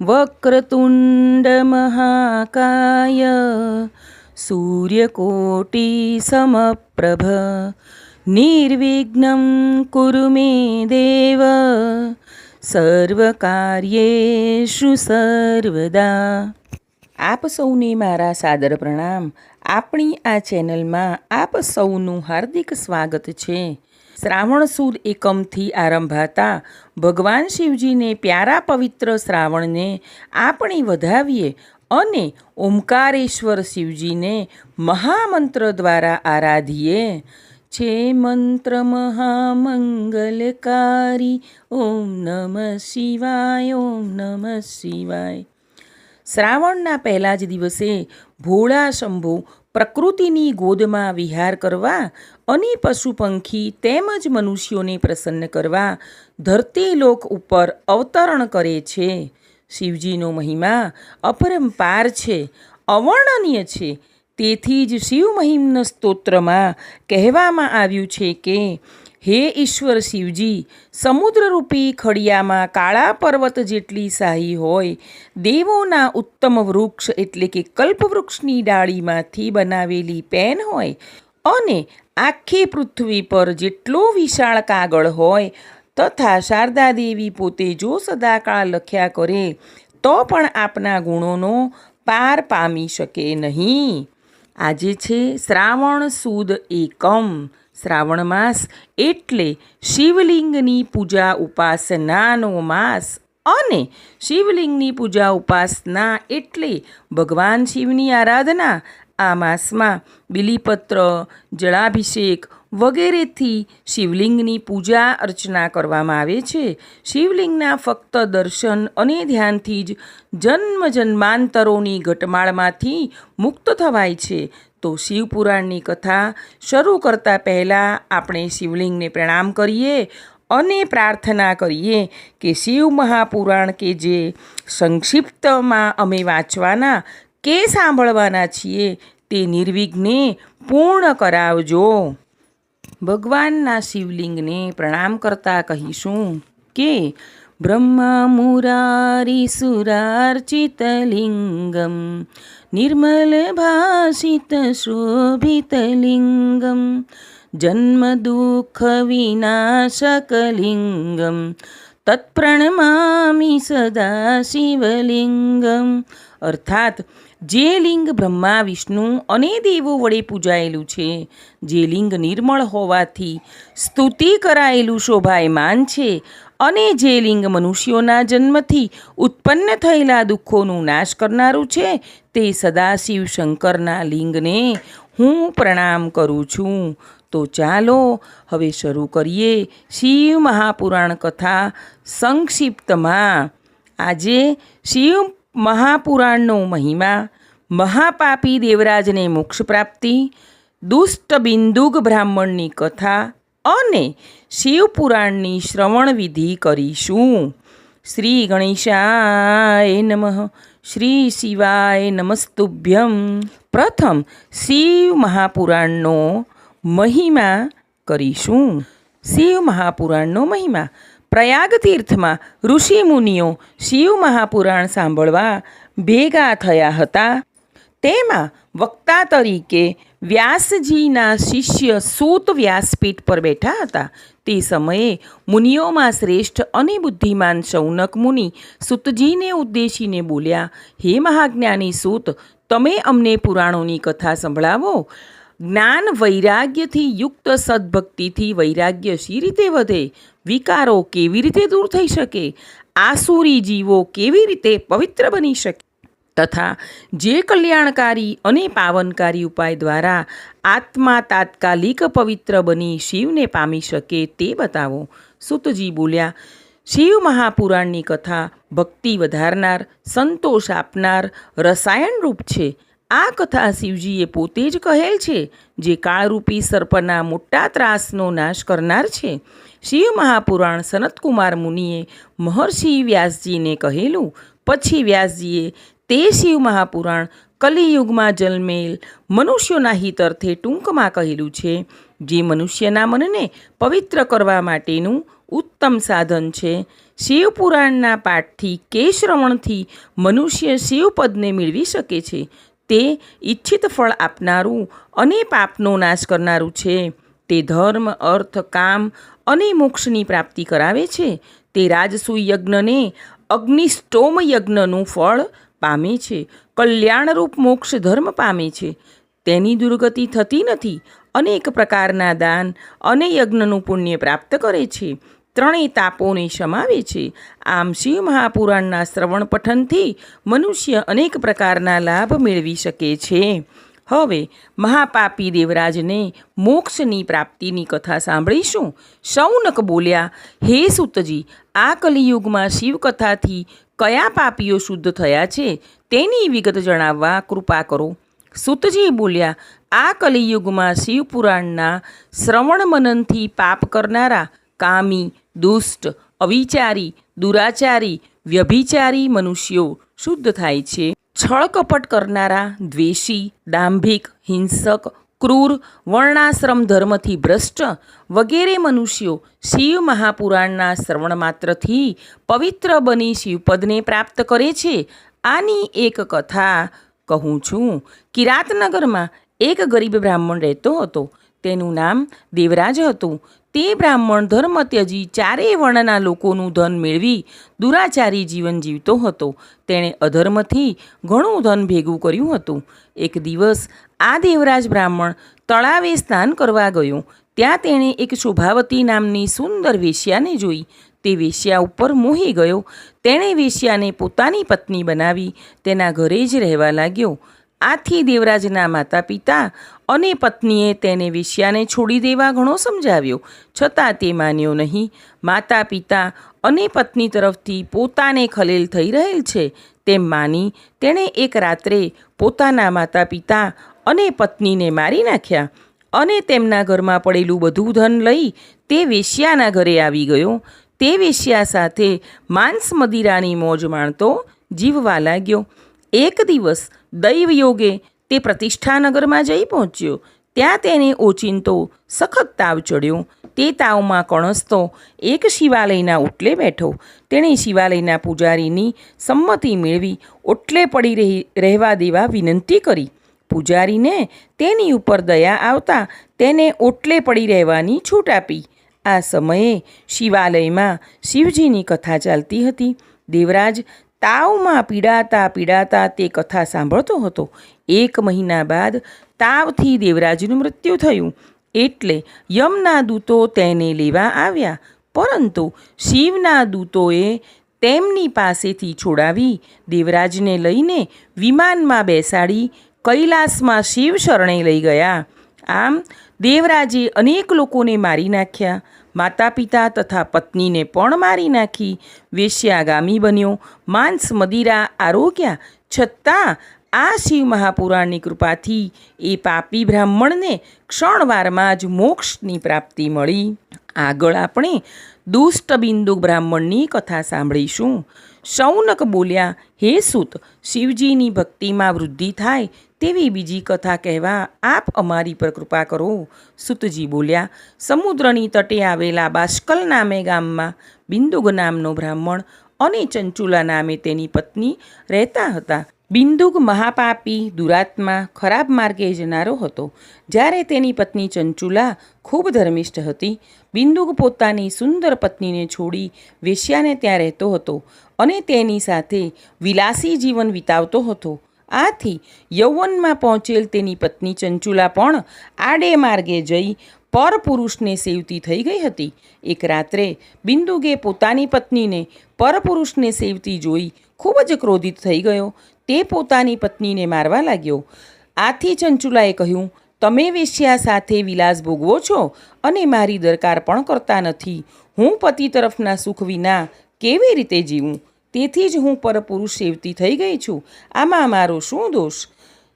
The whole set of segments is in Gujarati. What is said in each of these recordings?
વક્રતુંડમહાકાય સૂર્યકોટિસમપ્રભ નિર્વિઘ્नं કુરુ મે દેવ સર્વકાર્યેષુ સર્વદા આપ સૌને મારા સાદર પ્રણામ આપણી આ ચેનલમાં આપ સૌનું હાર્દિક સ્વાગત છે શ્રાવણ સુદ એકમથી આરંભાતા ભગવાન શિવજીને પ્યારા પવિત્ર શ્રાવણને આપણે વધાવીએ અને ઓમકારેશ્વર શિવજીને મહામંત્ર દ્વારા આરાધીએ. છે મંત્ર મહામંગલકારી, ઓમ નમઃ શિવાય, ઓમ નમઃ શિવાય. શ્રાવણના પહેલા જ દિવસે ભોળા શંભુ પ્રકૃતિની ગોદમાં વિહાર કરવા અને પશુ પંખી તેમજ મનુષ્યોને પ્રસન્ન કરવા ધરતીલોક ઉપર અવતરણ કરે છે. શિવજીનો મહિમા અપરંપાર છે, અવર્ણનીય છે. તેથી જ શિવ મહિમ્ન સ્તોત્રમાં કહેવામાં આવ્યું છે કે હે ઈશ્વર શિવજી, સમુદ્રરૂપી ખડિયામાં કાળા પર્વત જેટલી શાહી હોય, દેવોના ઉત્તમ વૃક્ષ એટલે કે કલ્પવૃક્ષની ડાળીમાંથી બનાવેલી પેન હોય અને આખી પૃથ્વી પર જેટલો વિશાળ કાગળ હોય તથા શારદા દેવી પોતે જો સદાકાળ લખ્યા કરે, તો પણ આપના ગુણોનો પાર પામી શકે નહીં. આજે છે શ્રાવણ સુદ એકમ. શ્રાવણ માસ એટલે શિવલિંગની પૂજા ઉપાસનાનો માસ. અને શિવલિંગની પૂજા ઉપાસના એટલે ભગવાન શિવની આરાધના આ માસમાં. બિલીપત્ર, જળાભિષેક વગેરેથી શિવલિંગની પૂજા અર્ચના કરવામાં આવે છે. શિવલિંગના ફક્ત દર્શન અને ધ્યાનથી જ જન્મ જન્માંતરોની ઘટમાળમાંથી મુક્ત થવાય છે. તો શિવપુરાણની કથા શરૂ કરતાં પહેલાં આપણે શિવલિંગને પ્રણામ કરીએ અને પ્રાર્થના કરીએ કે શિવ મહાપુરાણ કે જે સંક્ષિપ્તમાં અમે વાંચવાના કે સાંભળવાના છીએ તે નિર્વિઘ્ને પૂર્ણ કરાવજો. ભગવાનના શિવલિંગને પ્રણામ કરતાં કહીશું કે બ્રહ્મા મુરારી સુરાર્ચિતલિંગમ નિર્મલ ભાષિત શોભિતલિંગમ જન્મ દુઃખ વિનાશકલિંગમ તત્પ્રણમામી સદા શિવલિંગમ, અર્થાત જે લિંગ બ્રહ્મા, વિષ્ણુ અને દેવો વડે પૂજાયેલું છે. જે લિંગ નિર્મળ હોવાથી સ્તુતિ કરાયેલું શોભાયમાન છે અને જે લિંગ મનુષ્યોના જન્મથી ઉત્પન્ન થયેલા દુઃખોનું નાશ કરનારું છે, તે સદાશિવ શંકરના લિંગને હું પ્રણામ કરું છું. તો ચાલો હવે શરૂ કરીએ શિવ મહાપુરાણ કથા સંક્ષિપ્તમાં. આજે શિવ મહાપુરાણનો મહિમા, મહાપાપી દેવરાજને મોક્ષ પ્રાપ્તિ, દુષ્ટ બિંદુક બ્રાહ્મણની કથા અને શિવપુરાણની શ્રવણ વિધિ કરીશું. શ્રી ગણેશાય નમઃ, શ્રી શિવાય નમસ્તુભ્યમ પ્રથમ શિવ મહાપુરાણનો મહિમા કરીશું. શિવ મહાપુરાણનો મહિમા પ્રયાગ તીર્થમાં ઋષિ મુનિઓ શિવ મહાપુરાણ સાંભળવા ભેગા થયા હતા. તેમાં વક્તા તરીકે વ્યાસજીના શિષ્ય સૂત વ્યાસપીઠ પર બેઠા હતા. તે સમયે મુનિઓમાં શ્રેષ્ઠ અને બુદ્ધિમાન શૌનક મુનિ સૂતજીને ઉદ્દેશીને બોલ્યા, હે મહાજ્ઞાની સૂત, તમે અમને પુરાણોની કથા સંભળાવો. જ્ઞાન વૈરાગ્યથી યુક્ત સદભક્તિથી વૈરાગ્ય શી રીતે વધે? વિકારો કેવી રીતે દૂર થઈ શકે? આસુરી જીવો કેવી રીતે પવિત્ર બની શકે? તથા જે કલ્યાણકારી અને પાવનકારી ઉપાય દ્વારા આત્મા તાત્કાલિક પવિત્ર બની શિવને પામી શકે તે બતાવો. સુતજી બોલ્યા, શિવ મહાપુરાણની કથા ભક્તિ વધારનાર, સંતોષ આપનાર, રસાયણરૂપ છે. આ કથા શિવજીએ પોતે જ કહેલ છે, જે કાળરૂપી સર્પના મોટા ત્રાસનો નાશ કરનાર છે. શિવ મહાપુરાણ સનતકુમાર મુનિએ મહર્ષિ વ્યાસજીને કહેલું, પછી વ્યાસજીએ તે શિવ મહાપુરાણ કલિયુગમાં જન્મેલ મનુષ્યોના હિતર્થે ટૂંકમાં કહેલું છે, જે મનુષ્યના મનને પવિત્ર કરવા માટેનું ઉત્તમ સાધન છે. શિવપુરાણના પાઠથી કે શ્રવણથી મનુષ્ય શિવપદને મેળવી શકે છે તે ઈચ્છિત ફળ આપનારું અને પાપનો નાશ કરનારું છે. તે ધર્મ, અર્થ, કામ અને મોક્ષની પ્રાપ્તિ કરાવે છે. તે રાજસુ યજ્ઞને અગ્નિસ્ટોમ યજ્ઞનું ફળ પામે છે. કલ્યાણરૂપ મોક્ષ ધર્મ પામે છે. તેની દુર્ગતિ થતી નથી. અનેક પ્રકારના દાન અને યજ્ઞનું પુણ્ય પ્રાપ્ત કરે છે. ત્રણેય તાપોને સમાવે છે. આમ શિવ મહાપુરાણના શ્રવણ પઠનથી મનુષ્ય અનેક પ્રકારના લાભ મેળવી શકે છે. હવે મહાપાપી દેવરાજને મોક્ષની પ્રાપ્તિની કથા સાંભળીશું. શૌનક બોલ્યા, હે સુતજી, આ કલિયુગમાં શિવકથાથી કયા પાપીઓ શુદ્ધ થયા છે તેની વિગત જણાવવા કૃપા કરો. સુતજી બોલ્યા, આ કલિયુગમાં શિવપુરાણના શ્રવણ મનનથી પાપ કરનારા કામી, દુષ્ટ, અવિચારી, દુરાચારી, વ્યભિચારી મનુષ્યો શુદ્ધ થાય છે. છળ કપટ કરનારા, દ્વેષી દાંભિક હિંસક, ક્રૂર, વર્ણાશ્રમ ધર્મથી ભ્રષ્ટ વગેરે મનુષ્યો શિવ મહાપુરાણના શ્રવણ માત્રથી પવિત્ર બની શિવપદને પ્રાપ્ત કરે છે. આની એક કથા કહું છું કિરાતનગરમાં એક ગરીબ બ્રાહ્મણ રહેતો હતો. તેનું નામ દેવરાજ હતું. તે બ્રાહ્મણ ધર્મ ત્યજી ચારેય વર્ણના લોકોનું ધન મેળવી દુરાચારી જીવન જીવતો હતો. તેણે અધર્મથી ઘણું ધન ભેગું કર્યું હતું. એક દિવસ આ દેવરાજ બ્રાહ્મણ તળાવે સ્નાન કરવા ગયો. ત્યાં તેણે એક શોભાવતી નામની સુંદર વેશ્યાને જોઈ. તે વેશ્યા ઉપર મોહી ગયો. તેણે વેશ્યાને પોતાની પત્ની બનાવી. તેના ઘરે જ રહેવા લાગ્યો. આથી દેવરાજના માતા પિતા અને પત્નીએ તેને વેશ્યાને છોડી દેવા ઘણો સમજાવ્યો. છતાં તે માન્યો નહીં. માતા પિતા અને પત્ની તરફથી પોતાને ખલેલ થઈ રહેલ છે. તેમ માની તેણે એક રાત્રે પોતાના માતા પિતા અને પત્નીને મારી નાખ્યા અને તેમના ઘરમાં પડેલું બધું ધન લઈ તે વેશ્યાના ઘરે આવી ગયો. તે વેશ્યા સાથે માંસ મદિરાની મોજ માણતો જીવવા લાગ્યો. એક દિવસ દૈવયોગે તે પ્રતિષ્ઠાનગરમાં જઈ પહોંચ્યો. ત્યાં તેને ઓચિંતો સખત તાવ ચડ્યો. તે તાવમાં કણસતો એક શિવાલયના ઓટલે બેઠો. તેણે શિવાલયના પૂજારીની સંમતિ મેળવી ઓટલે પડી રહી, રહેવા દેવા વિનંતી કરી. પૂજારીને તેની ઉપર દયા આવતા તેને ઓટલે પડી રહેવાની છૂટ આપી. આ સમયે શિવાલયમાં શિવજીની કથા ચાલતી હતી. દેવરાજ તાવમાં પીડાતા પીડાતા તે કથા સાંભળતો હતો. એક મહિના બાદ તાવથી દેવરાજનું મૃત્યુ થયું. એટલે યમના દૂતો તેને લેવા આવ્યા. પરંતુ શિવના દૂતોએ તેમની પાસેથી છોડાવી દેવરાજને લઈને વિમાનમાં બેસાડી કૈલાસમાં શિવ શરણે લઈ ગયા. આમ દેવરાજે અનેક લોકોને મારી નાખ્યા. માતા પિતા તથા પત્નીને પણ મારી નાખી. વેશ્યાગામી બન્યો. માંસ, મદિરા, આરોગ્યા છતાં આ શિવ મહાપુરાણની કૃપાથી એ પાપી બ્રાહ્મણને ક્ષણવારમાં જ મોક્ષની પ્રાપ્તિ મળી. આગળ આપણે દુષ્ટ બિંદુ બ્રાહ્મણની કથા સાંભળીશું. શૌનક બોલ્યા, હે સુત, શિવજીની ભક્તિમાં વૃદ્ધિ થાય તેવી બીજી કથા કહેવા આપ અમારી પર કૃપા કરો, સુતજી બોલ્યા. સમુદ્રની તટે આવેલા બાષ્કલ નામે ગામમાં બિંદુગ નામનો બ્રાહ્મણ અને ચંચુલા નામે તેની પત્ની રહેતા હતા. બિંદુગ મહાપાપી, દુરાત્મા, ખરાબ માર્ગે જનારો હતો. જ્યારે તેની પત્ની ચંચુલા ખૂબ ધર્મિષ્ઠ હતી, બિંદુગ પોતાની સુંદર પત્નીને છોડી વેશ્યાને ત્યાં રહેતો હતો અને તેની સાથે વિલાસી જીવન વિતાવતો હતો. આથી યૌવનમાં પહોંચેલ તેની પત્ની ચંચુલા પણ આડે માર્ગે જઈ પરપુરુષને સેવતી થઈ ગઈ હતી. એક રાત્રે બિંદુગે પોતાની પત્નીને પરપુરુષને સેવતી જોઈ ખૂબ જ ક્રોધિત થઈ ગયો. તે પોતાની પત્નીને મારવા લાગ્યો. આથી ચંચુલાએ કહ્યું, તમે વેશ્યા સાથે વિલાસ ભોગવો છો અને મારી દરકાર પણ કરતા નથી. હું પતિ તરફના સુખ વિના કેવી રીતે જીવું? તેથી જ હું પરપુરુષ સેવતી થઈ ગઈ છું. આમાં મારો શું દોષ?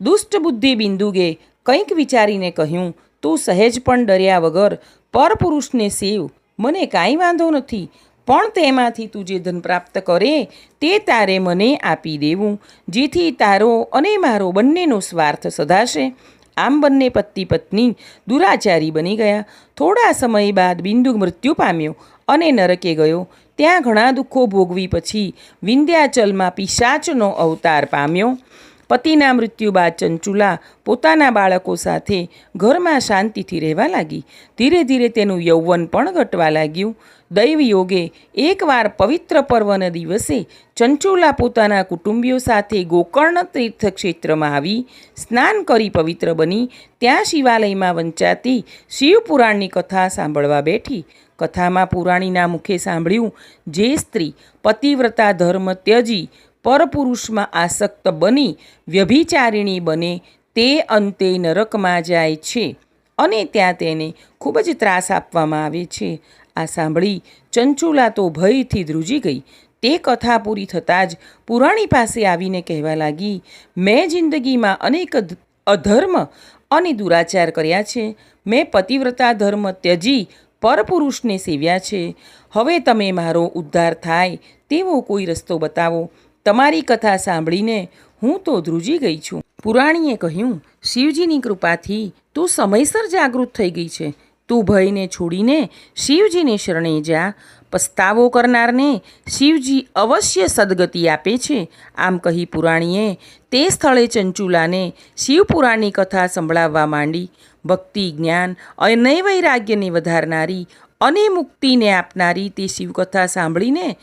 દુષ્ટ બુદ્ધિ બિંદુગે કંઈક વિચારીને કહ્યું, તું સહેજ પણ ડર્યા વગર પરપુરુષને સેવ. મને કાંઈ વાંધો નથી. પણ તેમાંથી તું જે ધન પ્રાપ્ત કરે તે તારે મને આપી દેવું, જેથી તારો અને મારો બંનેનો સ્વાર્થ સધાશે. આમ બંને પતિ પત્ની દુરાચારી બની ગયા. થોડા સમય બાદ બિંદુ મૃત્યુ પામ્યો. અને નરકે ગયો. ત્યાં ઘણા દુઃખો ભોગવી પછી વિંધ્યાચલમાં પિશાચનો અવતાર પામ્યો. પતિના મૃત્યુ બાદ ચંચુલા પોતાના બાળકો સાથે ઘરમાં શાંતિથી રહેવા લાગી. ધીરે ધીરે તેનું યૌવન પણ ઘટવા લાગ્યું. દૈવ યોગે એકવાર પવિત્ર પર્વના દિવસે ચંચુલા પોતાના કુટુંબીઓ સાથે ગોકર્ણ તીર્થ ક્ષેત્રમાં આવી સ્નાન કરી પવિત્ર બની. ત્યાં શિવાલયમાં વંચાતી શિવપુરાણની કથા સાંભળવા બેઠી. કથામાં પુરાણીના મુખે સાંભળ્યું, જે સ્ત્રી પતિવ્રતા ધર્મ ત્યજી પરપુરુષમાં આસક્ત બની, વ્યભિચારિણી બને, તે અંતે નરકમાં જાય છે અને ત્યાં તેને ખૂબ જ ત્રાસ આપવામાં આવે છે. આ સાંભળી ચંચુલા તો ભયથી ધ્રુજી ગઈ. તે કથા પૂરી થતાં જ પુરાણી પાસે આવીને કહેવા લાગી, મેં જિંદગીમાં અનેક અધર્મ અને દુરાચાર કર્યા છે. મેં પતિવ્રતા ધર્મ ત્યજી, પરપુરુષને સેવ્યા છે. હવે તમે મારો ઉદ્ધાર થાય તેવો કોઈ રસ્તો બતાવો. તમારી કથા સાંભળીને હું તો ધ્રુજી ગઈ છું. પુરાણીએ કહ્યું, શિવજીની કૃપાથી તું સમયસર જાગૃત થઈ ગઈ છે. તું ભયને છોડીને શિવજીને શરણે જા. પસ્તાવો કરનારને શિવજી અવશ્ય સદગતિ આપે છે. આમ કહી પુરાણીએ તે સ્થળે ચંચુલાને શિવપુરાણની કથા સંભળાવવા માંડી. ભક્તિ, જ્ઞાન અને વૈરાગ્યને વધારનારી અને મુક્તિને આપનારી તે શિવકથા સાંભળીને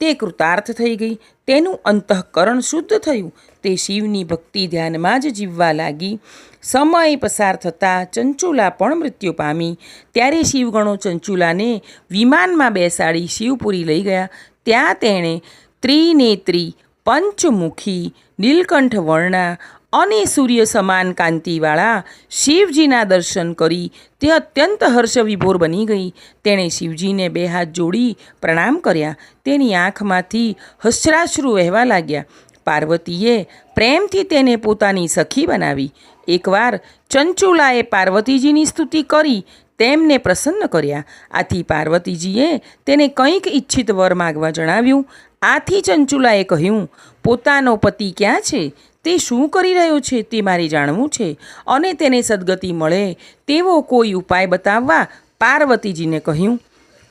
તે કૃતાર્થ થઈ ગઈ. તેનું અંતઃકરણ શુદ્ધ થયું. તે શિવની ભક્તિ ધ્યાનમાં જ જીવવા લાગી. સમય પસાર થતાં ચંચુલા પણ મૃત્યુ પામી. ત્યારે શિવગણો ચંચુલાને વિમાનમાં બેસાડી શિવપુરી લઈ ગયા. ત્યાં તેણે ત્રિનેત્રી, પંચમુખી, નીલકંઠ વર્ણા અને સૂર્ય સમાન કાંતિવાળા શિવજીના દર્શન કરી તે અત્યંત હર્ષ વિભોર બની ગઈ. તેણે શિવજીને બે હાથ જોડી પ્રણામ કર્યા. તેની આંખમાંથી હસ્રાશ્રુ વહેવા લાગ્યા. પાર્વતીએ પ્રેમથી તેને પોતાની સખી બનાવી. એકવાર ચંચુલાએ પાર્વતીજીની સ્તુતિ કરી તેમને પ્રસન્ન કર્યા. આથી પાર્વતીજીએ તેને કંઈક ઈચ્છિત વર માગવા જણાવ્યું. આથી ચંચુલાએ કહ્યું, પોતાનો પતિ ક્યાં છે? તે શું કરી રહ્યો છે તે મારે જાણવું છે અને તેને સદગતિ મળે તેવો કોઈ ઉપાય બતાવવા પાર્વતીજીને કહ્યું.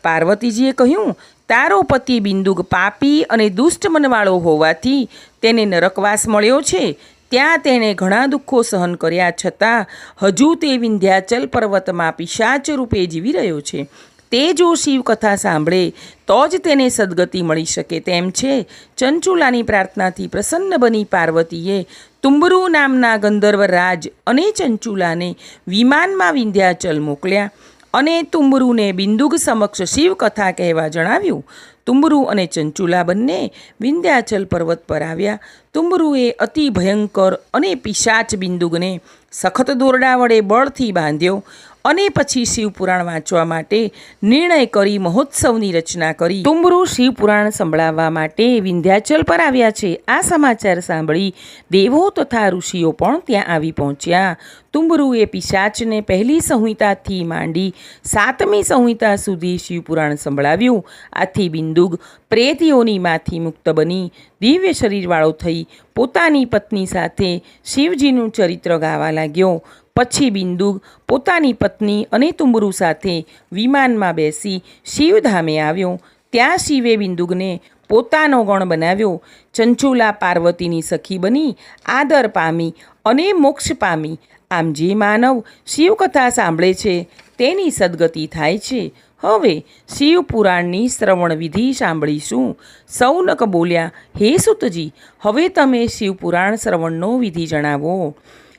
પાર્વતીજીએ કહ્યું, તારો પતિ બિંદુક પાપી અને દુષ્ટ મનવાળો હોવાથી તેને નરકવાસ મળ્યો છે. ત્યાં તેણે ઘણા દુઃખો સહન કર્યા છતાં હજુ તે વિંધ્યાચલ પર્વતમાં પિશાચ રૂપે જીવી રહ્યો છે. તે જો શિવકથા સાંભળે, તો જ તેને સદગતિ મળી શકે. તેમ છે, ચંચુલાની પ્રાર્થનાથી પ્રસન્ન બની પાર્વતીએ તુંબરુ નામના ગંધર્વ રાજ અને ચંચુલાને વિમાનમાં વિંધ્યાચલ મોકલ્યા અને તુંબરુને બિંદુગ સમક્ષ શિવકથા કહેવા જણાવ્યું. તુંબરુ અને ચંચુલા બંને વિંધ્યાચલ પર્વત પર આવ્યા. તુંબરુએ અતિ ભયંકર અને પિશાચ બિંદુગને સખત દોરડા વડે બળથી બાંધ્યો અને પછી શિવપુરાણ વાંચવા માટે નિર્ણય કરી મહોત્સવની રચના કરી. તુંબરુ શિવપુરાણ સંભળાવવા માટે વિંધ્યાચલ પર આવ્યા છે. આ સમાચાર સાંભળી દેવો તથા ઋષિઓ પણ ત્યાં આવી પહોંચ્યા. તુંબરુએ પિશાચને પહેલી સંહિતાથી માંડી સાતમી સંહિતા સુધી શિવપુરાણ સંભળાવ્યું. આથી બિંદુગ પ્રેતીઓનીમાંથી મુક્ત બની. દિવ્ય શરીરવાળો થઈ પોતાની પત્ની સાથે શિવજીનું ચરિત્ર ગાવા લાગ્યો. પછી બિંદુ પોતાની પત્ની અને તુંબરુ સાથે વિમાનમાં બેસી શિવધામે આવ્યો. ત્યાં શિવે બિંદુગને પોતાનો ગણ બનાવ્યો. ચંચુલા પાર્વતીની સખી બની, આદર પામી અને મોક્ષ પામી. આમ જે માનવ શિવકથા સાંભળે છે, તેની સદગતિ થાય છે. હવે શિવ પુરાણની શ્રવણ વિધિ સાંભળીશું. સૌનક બોલ્યા, હે સુતજી, હવે તમે શિવપુરાણ શ્રવણનો વિધિ જણાવો.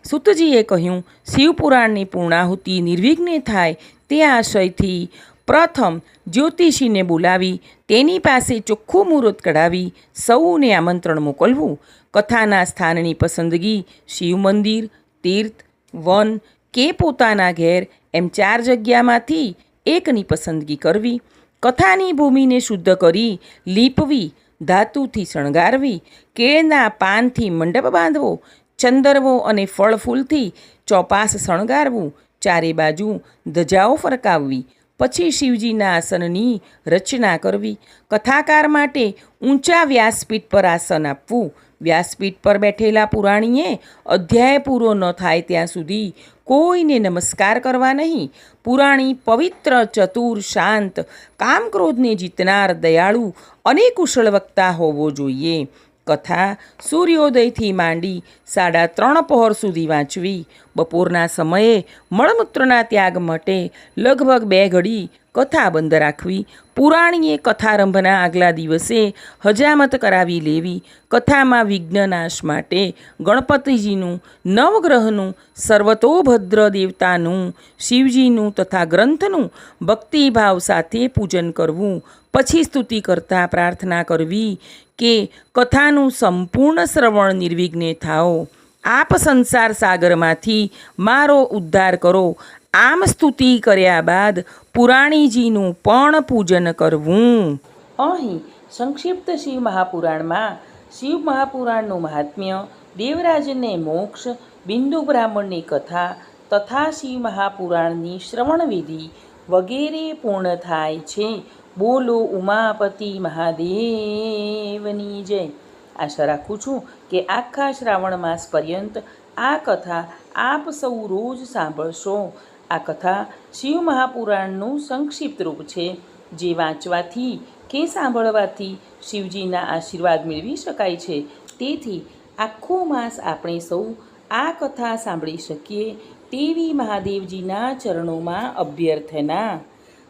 સુતજીએ કહ્યું, શિવપુરાણની પૂર્ણાહુતિ નિર્વિઘ્ને થાય તે આશયથી પ્રથમ જ્યોતિષીને બોલાવી, તેની પાસે ચોખ્ખું મુહૂર્ત કઢાવી સૌને આમંત્રણ મોકલવું. કથાના સ્થાનની પસંદગી શિવ મંદિર, તીર્થ, વન કે પોતાના ઘેર એમ ચાર જગ્યામાંથી એકની પસંદગી કરવી. કથાની ભૂમિને શુદ્ધ કરી લીપવી, ધાતુથી શણગારવી, કેળના પાનથી મંડપ બાંધવો ચંદરવો અને ફળ ફૂલથી ચોપાસ શણગારવું, ચારે બાજુ ધજાઓ ફરકાવવી, પછી શિવજીના આસનની રચના કરવી, કથાકાર માટે ઊંચા વ્યાસપીઠ પર આસન આપવું. વ્યાસપીઠ પર બેઠેલા પુરાણીએ અધ્યાય પૂરો ન થાય ત્યાં સુધી કોઈને નમસ્કાર કરવા નહીં. પુરાણી પવિત્ર, ચતુર, શાંત, કામક્રોધને જીતનાર, દયાળુ અને કુશળ વક્તા હોવો જોઈએ. કથા સૂર્યોદયથી માંડી સાડા ત્રણ પહોર સુધી વાંચવી. બપોરના સમયે મળમૂત્રના ત્યાગ માટે લગભગ બે ઘડી કથા બંધ રાખવી. પુરાણીએ કથારંભના આગલા દિવસે હજામત કરાવી લેવી. કથામાં વિઘ્નનાશ માટે ગણપતિજીનું નવગ્રહનું સર્વતોભદ્ર દેવતાનું શિવજીનું તથા ગ્રંથનું ભક્તિભાવ સાથે પૂજન કરવું. પછી સ્તુતિ કરતાં પ્રાર્થના કરવી. કે કથાનું સંપૂર્ણ શ્રવણ નિર્વિઘ્ને થાઓ. આપ સંસાર સાગરમાંથી મારો ઉદ્ધાર કરો. આમ સ્તુતિ કર્યા બાદ પુરાણીજીનું પણ પૂજન કરવું. અહીં સંક્ષિપ્ત શિવ મહાપુરાણમાં શિવ મહાપુરાણનું મહાત્મ્ય દેવરાજને મોક્ષ, બિંદુ બ્રાહ્મણની કથા તથા શિવ મહાપુરાણની શ્રવણ વિધિ વગેરે પૂર્ણ થાય છે. બોલો ઉમાપતિ મહાદેવની જય. આશા રાખું છું કે આખા શ્રાવણ માસ પર્યંત આ કથા આપ સૌ રોજ સાંભળશો. આ કથા શિવ મહાપુરાણનું સંક્ષિપ્ત રૂપ છે, જે વાંચવાથી કે સાંભળવાથી શિવજીના આશીર્વાદ મેળવી શકાય છે. તેથી આખો માસ આપણે સૌ આ કથા સાંભળી શકીએ તેવી મહાદેવજીના ચરણોમાં અભ્યર્થના.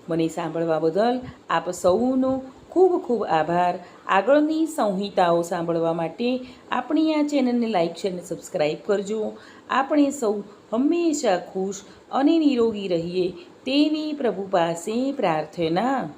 મને સાંભળવા બદલ આપ સૌનો ખૂબ ખૂબ આભાર. આગળની સંહિતાઓ સાંભળવા માટે આપણી આ ચેનલને લાઇક છે અને સબસ્ક્રાઈબ કરજો. આપણે સૌ હંમેશા ખુશ અને નિરોગી રહીએ તેવી પ્રભુ પાસે પ્રાર્થના.